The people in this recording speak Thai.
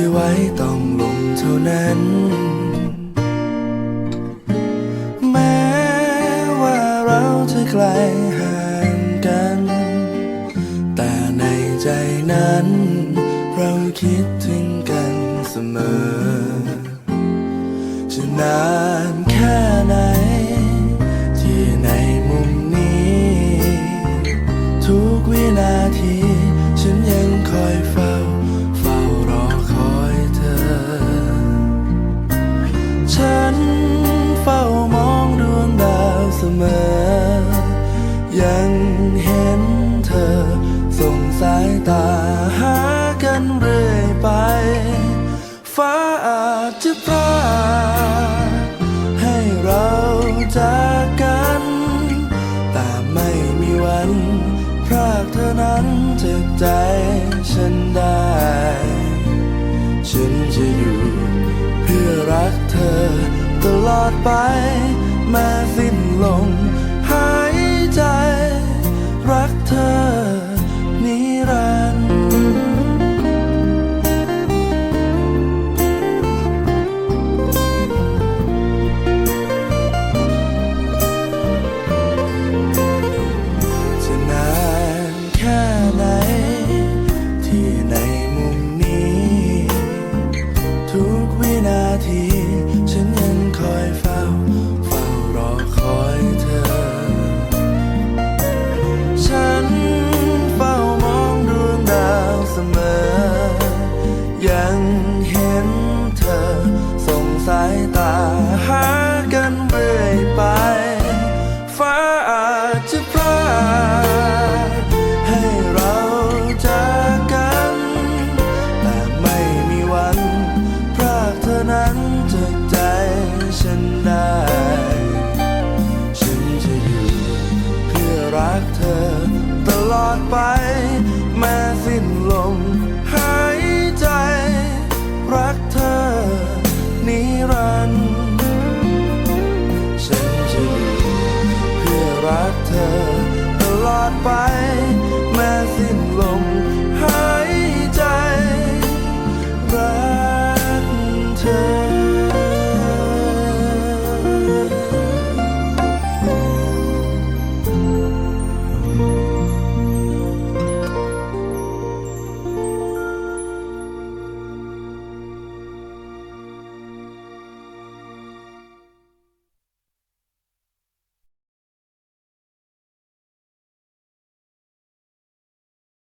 ที่ไว้ต้องลงเท่านั้น แม้ว่าเราจะไกลห่างกัน แต่ในใจนั้น เราคิดถึงกันเสมอจะนาน ยังเห็นเธอ ส่งสายตาหากันเรื่อยไป ฟ้าอาจจะพาให้เราจากกัน แต่ไม่มีวันพรากเธอนั้นจากใจฉันได้ ฉันจะอยู่เพื่อรักเธอตลอดไปแม้สิ้นลม ใจ time